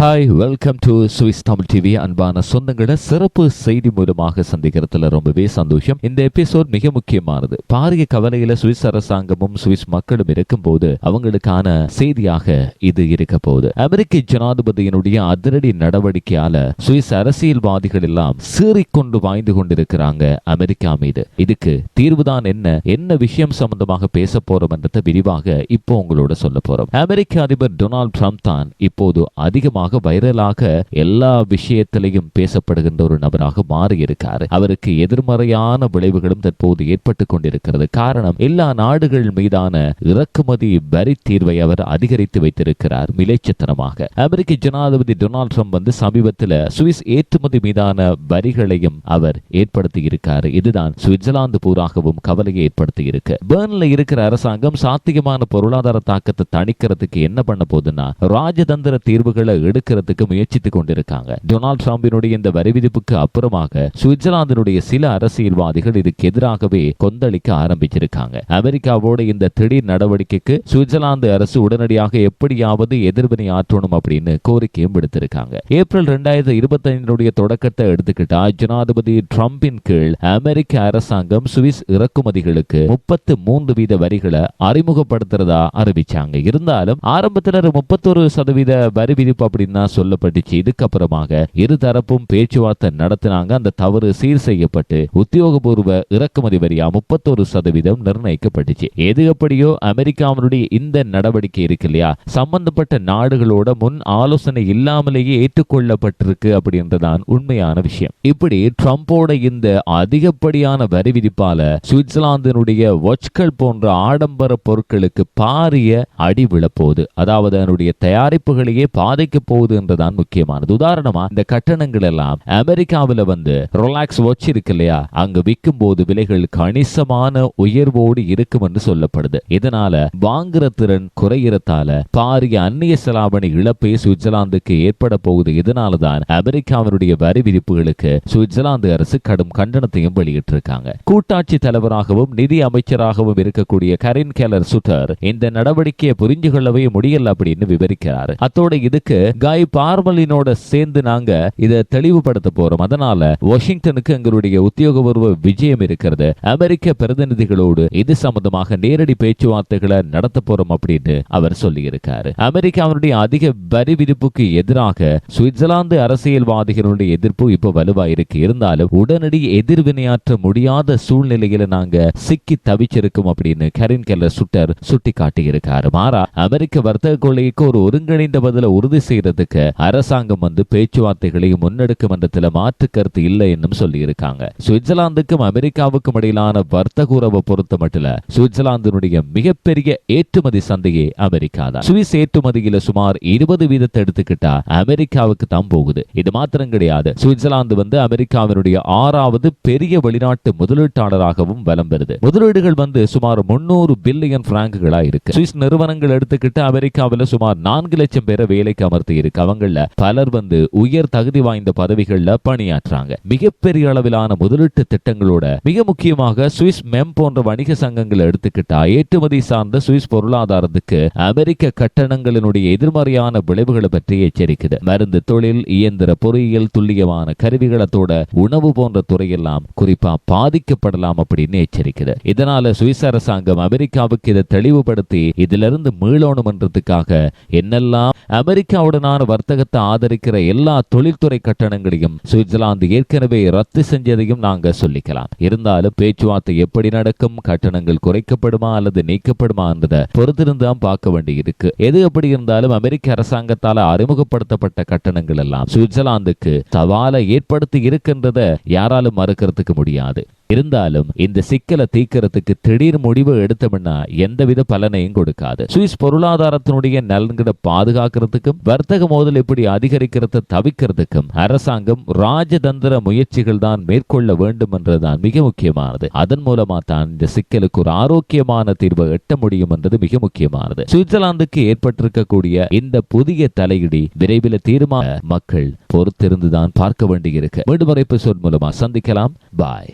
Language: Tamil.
Hi welcome to Swiss Tamil TV அன்பான சொந்தங்களை சிறப்பு செய்தி மூலமாக சந்திக்கிறதுல ரொம்பவே சந்தோஷம். இந்த எபிசோட் மிக முக்கியமானது. பாரிய கவலையில சுவிஸ் அரசாங்கமும் சுவிஸ் மக்களும் இருக்கும்போது அவங்களுக்கான செய்தியாக இது இருக்க போகுது. அமெரிக்க ஜனாதிபதியினுடைய அதிரடி நடவடிக்கையால சுவிஸ் அரசியல்வாதிகள் எல்லாம் சீறிக்கொண்டு வாய்ந்து கொண்டிருக்கிறாங்க அமெரிக்கா மீது. இதுக்கு தீர்வுதான் என்ன? என்ன விஷயம் சம்பந்தமாக பேச போறோம் என்றதை விரிவாக இப்போ உங்களோட சொல்ல போறோம். அமெரிக்க அதிபர் டொனால்ட் ட்ரம்ப் தான் இப்போது அதிகமாக வைரலாக எல்லா விஷயத்திலையும் பேசப்படுகின்ற ஒரு நபராக மாறி இருக்காரு அவருக்கு எதிர்மறையான விளைவுகளும் தற்போது ஏற்பட்டு கொண்டிருக்கிறது. காரணம் எல்லா நாடுகள் மீதான இறக்குமதி வரி தீர்வை அவர் அதிகரித்து வைத்திருக்கிறார் மிலைச்சத்தனமாக. அமெரிக்க ஜனாதிபதி டொனால்ட் ட்ரம்ப் வந்து சமீபத்தில் சுவிஸ் ஏற்றுமதி மீதான வரிகளையும் அவர் ஏற்படுத்தி இருக்காரு. இதுதான் சுவிட்சர்லாந்து பூராகவும் கவலையை ஏற்படுத்தி இருக்கு பேர்ன்ல இருக்கிற அரசாங்கம் சாத்தியமான பொருளாதார தாக்கத்தை தணிக்கிறதுக்கு என்ன பண்ண போதுன்னா ராஜதந்திர தீர்வுகளை தடுக்கிறதுக்கு முயற்சித்துக் கொண்டிருக்காங்க. டொனால்டு டிரம்பினுடைய இந்த வரி விதிப்புக்கு அப்புறமாக சுவிட்சர்லாந்தினுடைய சில அரசியல்வாதிகள் இதுக்கு எதிராகவே கொந்தளிக்க ஆரம்பிச்சிருக்காங்க. அமெரிக்காவோட இந்த திடீர் நடவடிக்கைக்கு சுவிட்சர்லாந்து அரசு உடனடியாக எப்படியாவது எதிர்வினை ஆற்றணும் அப்படின்னு கோரிக்கையும் விடுத்திருக்காங்க. ஏப்ரல் இரண்டாயிரத்தி இருபத்தி ஐந்தினுடைய தொடக்கத்தை எடுத்துக்கிட்டா ஜனாதிபதி ட்ரம்பின் கீழ் அமெரிக்க அரசாங்கம் சுவிஸ் இறக்குமதிகளுக்கு முப்பத்து மூன்று வீத வரிகளை அறிமுகப்படுத்துறதா அறிவிச்சாங்க. இருந்தாலும் ஆரம்பத்தினர் முப்பத்தொரு சதவீத வரி விதிப்பு அப்படின்னு தான் சொல்லப்பட்டுச்சு. இதுக்கப்புறமாக இருதரப்பும் பேச்சுவார்த்தை நடத்தினாங்க. அந்த தவறு சீர் செய்யப்பட்டு உத்தியோகபூர்வ இறக்குமதி வரியா முப்பத்தோரு சதவீதம் நிர்ணயிக்கப்பட்டுச்சு. எது எப்படியோ அமெரிக்காவினுடைய இந்த நடவடிக்கை இருக்கு இல்லையா? சம்பந்தப்பட்ட நாடுகளோட முன் ஆலோசனை இல்லாமலேயே ஏற்றுக்கொள்ளப்பட்டிருக்கு அப்படின்றதான் உண்மையான விஷயம். இப்படி ட்ரம்போட இந்த அதிகப்படியான வரி விதிப்பால சுவிட்சர்லாந்தினுடைய வாட்ச்கள் போன்ற ஆடம்பர பொருட்களுக்கு பாரிய அடி விழப்போகுது. அதாவது அதனுடைய தயாரிப்புகளையே பாதிக்க போகுது என்றுதான் முக்கியமானது. உதாரணமா இந்த கட்டணங்கள் எல்லாம் அமெரிக்காவில் வந்து ரொலாக்ஸ் வாட்ச் இருக்கு இல்லையா? அங்க விற்கும் போது விலைகள் கணிசமான உயர்வோடு இருக்கும் என்று சொல்லப்படுது. இதனால வாங்குற திறன் குறையிறதால பாரிய அந்நிய செலாவணி இழப்பை சுவிட்சர்லாந்துக்கு ஏற்பட போகுது. இதனாலதான் அமெரிக்காவினுடைய வரி விதிப்புகளுக்கு சுவிட்சர்லாந்து அரசு கடும் கண்டனத்தையும் வெளியிட்டிருக்காங்க. கூட்டாட்சி தலைவராகவும் நிதி அமைச்சராகவும் இருக்கக்கூடிய கரின் கேலர் சுட்டர் இந்த நடவடிக்கையை புரிஞ்சு கொள்ளவே முடியல அப்படின்னு விவரிக்கிறார். அத்தோட இதுக்கு காய் பார்மலினோட சேர்ந்து நாங்க இதை தெளிவுபடுத்த போறோம். அதனால வாஷிங்டனுக்கு எங்களுடைய உத்தியோகபூர்வ விஜயம் இருக்கிறது. அமெரிக்க பிரதிநிதிகளோடு இது சம்பந்தமாக நேரடி பேச்சுவார்த்தைகளை நடத்த போறோம் அப்படின்னு அவர் சொல்லியிருக்காரு. அமெரிக்காவினுடைய அதிக வரி விதிப்புக்கு எதிராக சுவிட்சர்லாந்து அரசியல்வாதிகளுடைய எதிர்ப்பு இப்ப வலுவா இருக்கு. இருந்தாலும் உடனடி எதிர்வினையாற்ற முடியாத சூழ்நிலையில நாங்க சிக்கி தவிச்சிருக்கோம் அப்படின்னு கரின் கெல்லர் சுட்டர் சுட்டி காட்டியிருக்காரு மாறா அமெரிக்க வர்த்தக கொள்கைக்கு ஒரு ஒருங்கிணைந்த பதில உறுதி செய்யறதுக்கு அரசாங்கம் வந்து பேச்சுவார்த்தைகளை முன்னெடுக்கும் என்றதுல மாற்று கருத்து இல்லை என்னும் சொல்லி இருக்காங்க சுவிட்சர்லாந்துக்கும் அமெரிக்காவுக்கும் இடையிலான வர்த்தக உறவை பொறுத்த மட்டும் சுவிட்சர்லாந்தினுடைய மிகப்பெரிய ஏற்றுமதி சந்தையே அமெரிக்கா தான். சுவிஸ் ஏற்றுமதியில சுமார் இருபது வீதத்தை எடுத்துக்கிட்டா அமெரிக்காவுக்கு தான் போகுது. இது மாத்திரம் கிடையாது. சுவிட்சர்லாந்து வந்து அமெரிக்காவினுடைய ஆறாவது பெரிய வெளிநாட்டு முதலீட்டாளராகவும் வலம் பெறுது முதலீடுகள் வந்து சுமார் முன்னூறு பில்லியன் பிராங்குகளா இருக்கு. சுவிஸ் நிறுவனங்கள் எடுத்துக்கிட்டு அமெரிக்காவில் சுமார் நான்கு லட்சம் பேரை வேலைக்கு அமர்த்தி இருக்கவங்கள பலர் வந்து உயர் தகுதி வாய்ந்த பதவிகள்ல பணியாற்றாங்க. மிகப்பெரிய அளவிலான முதலீட்டு திட்டங்களோட மிக முக்கியமாக சுவிஸ் மெம் போன்ற வணிக சங்கங்களை எடுத்துக்கிட்டா ஏற்றுமதி சார்ந்த சுவிஸ் பொருளாதாரத்துக்கு அமெரிக்க கட்டணங்களினுடைய எதிர்மறையான விளைவுகளை பற்றி எச்சரிக்குது. மருந்து தொழில் இயந்திர பொறியியல் துல்லியமான கருவிகளத்தோட உணவு போன்ற துறையெல்லாம் குறிப்பா பாதிக்கப்படலாம் அப்படின்னு எச்சரிக்குது. இதனால சுவிஸ் அரசாங்கம் அமெரிக்காவுக்கு இதை தெளிவுபடுத்தி இதிலிருந்து மீளணும்ன்றதுக்காக என்னெல்லாம் அமெரிக்காவுடன் கடனான வர்த்தகத்தை ஆதரிக்கிற எல்லா தொழில்துறை கட்டணங்களையும் சுவிட்சர்லாந்து ஏற்கனவே ரத்து செஞ்சதையும் நாங்க சொல்லிக்கலாம். இருந்தாலும் பேச்சுவார்த்தை எப்படி நடக்கும்? கட்டணங்கள் குறைக்கப்படுமா அல்லது நீக்கப்படுமா என்றதை பொறுத்திருந்து தான் பார்க்க வேண்டியிருக்கு. எது எப்படி இருந்தாலும் அமெரிக்க அரசாங்கத்தால அறிமுகப்படுத்தப்பட்ட கட்டணங்கள் எல்லாம் சுவிட்சர்லாந்துக்கு சவாலை ஏற்படுத்தி இருக்கின்றத யாராலும் மறுக்கிறதுக்கு முடியாது. இருந்தாலும் இந்த சிக்கலை தீக்கிறதுக்கு திடீர் முடிவு எடுத்தோம்னா எந்தவித பலனையும் கொடுக்காது. சுவிஸ் பொருளாதாரத்தினுடைய நலன்களை பாதுகாக்கிறதுக்கும் வர்த்தக மோதல் எப்படி அதிகரிக்கிறத தவிக்கிறதுக்கும் அரசாங்கம் ராஜதந்திர முயற்சிகள் தான் மேற்கொள்ள வேண்டும் என்றுதான் மிக முக்கியமானது. அதன் மூலமா தான் இந்த சிக்கலுக்கு ஒரு ஆரோக்கியமான தீர்வை எட்ட முடியும் என்றது மிக முக்கியமானது. சுவிட்சர்லாந்துக்கு ஏற்பட்டிருக்கக்கூடிய இந்த புதிய தலையிடி விரைவில் தீர்மான மக்கள் பொறுத்திருந்துதான் பார்க்க வேண்டியிருக்கு. மீண்டும் எபிசோட் மூலமா சந்திக்கலாம். பாய்.